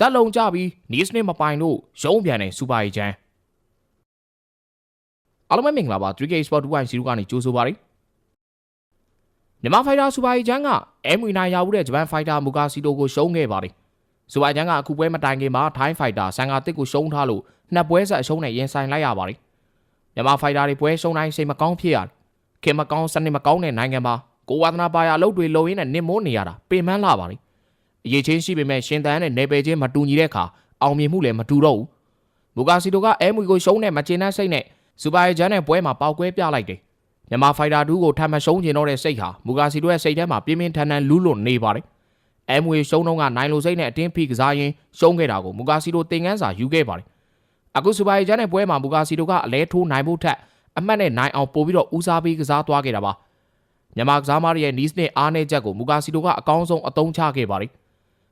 တက်လုံကြပြီးနီးစနစ်မပိုင်လို့ရုံးပြန်တဲ့စူပါရီချန်အားလုံးပဲမင်္ဂလာပါ 3K Sport 2.0ကနေကြိုးဆိုပါရစေမြန်မာဖိုက်တာစူပါရီချန်က M9 ရဘူးတဲ့ဂျပန်ဖိုက်တာမူကာစီတိုကိုရှုံးခဲ့ပါတယ်စူပါရီချန်ကအခုပွဲမတိုင်ခင်မှာထိုင်းဖိုက်တာဆန်ကာတစ်ကိုရှုံးထားလို့နှစ်ပွဲဆက်အရှုံးနဲ့ရင်ဆိုင်လိုက်ရပါတယ်မြန်မာဖိုက်တာတွေပွဲရှုံးတိုင်းစိတ်မကောင်းဖြစ်ရတယ်ခင်မကောင်းစနစ်မကောင်းတဲ့နိုင်ငံမှာကိုဝါသနာပါရအလုပ်တွေလုံရင်းနဲ့နစ်မိုးနေရတာပင်ပန်းလာပါလိ အရေးချင်းရှိပေမဲ့ရှင်တန်နဲ့နေပယ်ချင်းမတူညီတဲ့အခါအောင်မြင်မှုလည်းမတူတော့ဘူးမူကာစီတိုကအဲမွေကိုရှုံးတဲ့မကျင်တဲ့စိတ်နဲ့စူပါဂျန်နဲ့ပွဲမှာပေါက်ကွဲပြလိုက်တယ်မြန်မာဖိုက်တာ2ကိုထပ်မရှုံးကျင်တော့တဲ့စိတ်ဟာမူကာစီတိုရဲ့စိတ်ထဲမှာပြင်းပြင်းထန်ထန်လူးလွန်နေပါတယ်အဲမွေရှုံးတော့ကနိုင်လိုစိတ်နဲ့အတင်းဖိကစားရင်းရှုံးခဲ့တာကိုမူကာစီတိုတင်ကန်းစာယူခဲ့ပါတယ်အခုစူပါဂျန်နဲ့ပွဲမှာမူကာစီတိုကအလဲထိုးနိုင်ဖို့ထက်အမှတ်နဲ့နိုင်အောင်ပို့ပြီးတော့ဦးစားပေးကစားသွားခဲ့တာပါမြန်မာကစားမရဲ့နီးစနစ်အားနည်းချက်ကိုမူကာစီတိုကအကောင်းဆုံးအသုံးချခဲ့ပါတယ်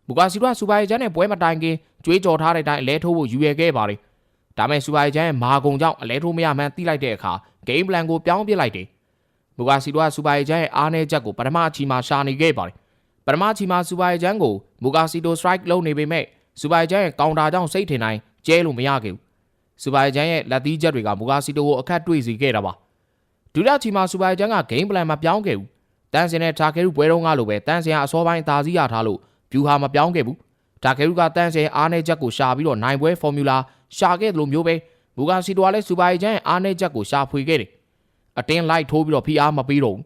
မူကာစီတိုကစူပါဂျန်နဲ့ပွဲမတိုင်ခင်ကြွေးကြော်ထားတဲ့အတိုင်းအလဲထိုးဖို့ယူရခဲ့ပါတယ်ဒါမဲ့စူပါဂျန်ရဲ့မာကုံကြောင့်အလဲထိုးမရမှန်းသိလိုက်တဲ့အခါဂိမ်းပလန်ကိုပြောင်းပြစ်လိုက်တယ်မူကာစီတိုကစူပါဂျန်ရဲ့အားနည်းချက်ကိုပထမအချီမှာရှာနေခဲ့ပါတယ်ပထမအချီမှာစူပါဂျန်ကိုမူကာစီတိုစထရိုက်လုပ်နေပေမဲ့စူပါဂျန်ရဲ့ကောင်တာကြောင့်စိတ်ထင်တိုင်းကျဲလို့မရခဲ့ဘူးစူပါဂျန်ရဲ့လက်သီးချက်တွေကမူကာစီတိုကိုအခက်တွေ့စေခဲ့တာပါဒုတိယချီမှာစူပါဂျန်ကဂိမ်းပလန်မှာပြောင်းခဲ့ဘူးတန်စင်နဲ့တာကဲရုပွဲတုန်းကလိုပဲတန်စင်ကအစောပိုင်းသာစီးရထားလို့ ဗျူဟာမပြောင်းခဲ့ဘူးတာကဲရုကတန်စင်အားနည်းချက်ကိုရှာပြီးတော့နိုင်ပွဲဖော်မြူလာရှာခဲ့တယ်လို့မျိုးပဲမူဂါစီတိုကလည်းစူပါရီချန်ရဲ့အားနည်းချက်ကိုရှာဖွေခဲ့တယ်အတင်းလိုက်ထိုးပြီးတော့ဖိအားမပေးတော့ဘူး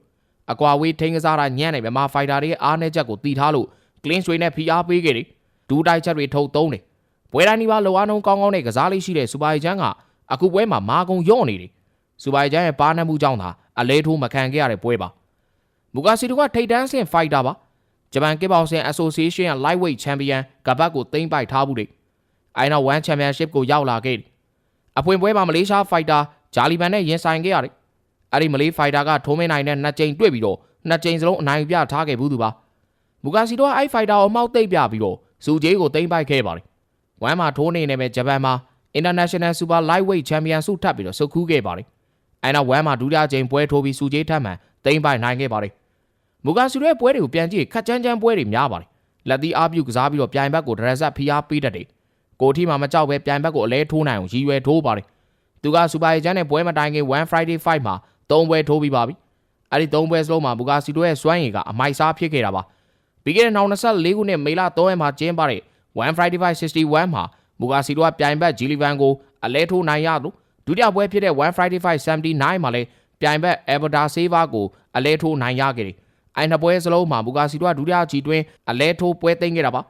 အကွာဝေးထိန်းကစားတာညံ့နေမြန်မာဖိုက်တာတွေရဲ့အားနည်းချက်ကိုတီထားလို့ကလင်းဆွေနဲ့ဖိအားပေးခဲ့တယ်ဒူးတိုက်ချက်တွေထုတ်သုံးတယ်ပွဲတိုင်းဒီပါလောအားနှုံးကောင်းကောင်းနဲ့ကစားလေးရှိတဲ့စူပါရီချန်ကအခုပွဲမှာမာကုံရော့နေတယ်စူပါရီချန်ရဲ့ပါနှက်မှုကြောင့်သာအလဲထိုးမခံခဲ့ရတဲ့ပွဲပါမူဂါစီတိုကထိတ်တန်းဆင့်ဖိုက်တာပါ ဂျပန်ကစ်ဘောင်ဆင် Association ရဲ့ Lightweight Champion ကပတ်ကိုသိမ်းပိုက်ထားဘူးတဲ့အိုင်နော်1 Championship ကိုရောက်လာခဲ့တယ်အပွင့်ပွဲမှာမလေးရှားဖိုက်တာဂျာလီဘန်နဲ့ရင်ဆိုင်ခဲ့ရတယ်အဲ့ဒီမလေးဖိုက်တာကထိုးမင်းနိုင်နဲ့နှစ်ကြိမ်တွေ့ပြီးတော့နှစ်ကြိမ်စလုံးအနိုင်ပြထားခဲ့ဘူးသူပါမူကာစီတိုကအဲ့ဖိုက်တာကိုမှောက်သိပ်ပြပြီးတော့ဇူဂျေးကိုသိမ်းပိုက်ခဲ့ပါတယ်ဝမ်မှာထိုးနေနေမဲ့ဂျပန်မှာ International Super Lightweight Champion ဆုထပ်ပြီးတော့ဆုတ်ခူးခဲ့ပါတယ်အဲ့နောက်ဝမ်မှာဒုတိယကြိမ်ပွဲထိုးပြီးဇူဂျေးထပ်မှန်သိမ်းပိုက်နိုင်ခဲ့ပါတယ် မူကာစီတိုရဲ့ပွဲတွေကိုပြန်ကြည့်ခက်ချမ်းချမ်းပွဲတွေများပါတယ်လက်သီးအားပြုကစားပြီးတော့ပြိုင်ဘက်ကိုဒရက်ဆက်ဖိအားပေးတတ်တယ်ကိုထီမှာမကြောက်ပဲပြိုင်ဘက်ကိုအလဲထိုးနိုင်အောင်ရည်ရွယ်ထိုးပါတယ်သူကစူပါရီချန်နဲ့ပွဲမတိုင်ခင်1 Friday fight မှာ၃ပွဲထိုးပြီးပါပြီအဲ့ဒီ၃ပွဲစလုံးမှာဘူကာစီတိုရဲ့စွမ်းရည်ကအမိုက်စားဖြစ်ခဲ့တာပါပြီးခဲ့တဲ့2024ခုနှစ်မေလ3ရက်မှာကျင်းပတဲ့1 Friday fight 61မှာဘူကာစီတိုကပြိုင်ဘက်ဂျီလီဗန်ကိုအလဲထိုးနိုင်ရလို့ဒုတိယပွဲဖြစ်တဲ့1 Friday fight 79မှာလည်းပြိုင်ဘက်အေဗဒါဆေးဗာကိုအလဲထိုးနိုင်ရခဲ့တယ်။ အိုင်နှစ်ပွဲစလုံးမှာဘူကာစီတိုကဒုတိယချီတွင်းအလဲထိုးပွဲသိမ်းခဲ့တာပါ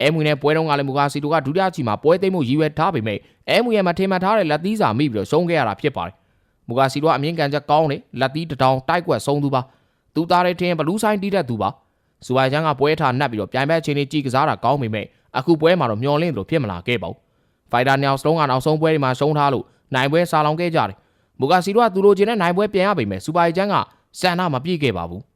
အဲမွေနဲ့ပွဲတုန်းကလည်းမူကာစီတိုကဒုတိယချီမှာပွဲသိမ်းမှုရည်ရွယ်ထားပေမဲ့အဲမွေရဲ့မထင်မှတ်ထားတဲ့လက်သီးစာမိပြီးတော့ရှုံးခဲ့ရတာဖြစ်ပါတယ်။မူကာစီတိုကအမြင့်ကန်ချက်ကောင်းတယ်လက်သီးတထောင်တိုက်ကွက်ဆုံးသူပါ။သူသားတဲ့ထင်းဘလူးဆိုင်တီးတဲ့သူပါ။စူပါချန်ကပွဲထားနှက်ပြီးတော့ပြိုင်ဘက်ချင်းလေးကြည်ကစားတာကောင်းပေမဲ့အခုပွဲမှာတော့မျောလင့်လို့ဖြစ်မလာခဲ့ပါဘူး။ဖိုင်တာနှစ်ယောက်စလုံးကနောက်ဆုံးပွဲတွေမှာရှုံးထားလို့နိုင်ပွဲစာလောင်ခဲ့ကြတယ်။မူကာစီတိုကသူလိုချင်တဲ့နိုင်ပွဲပြန်ရပေမဲ့စူပါချန်ကစံနာမပြည့်ခဲ့ပါဘူး။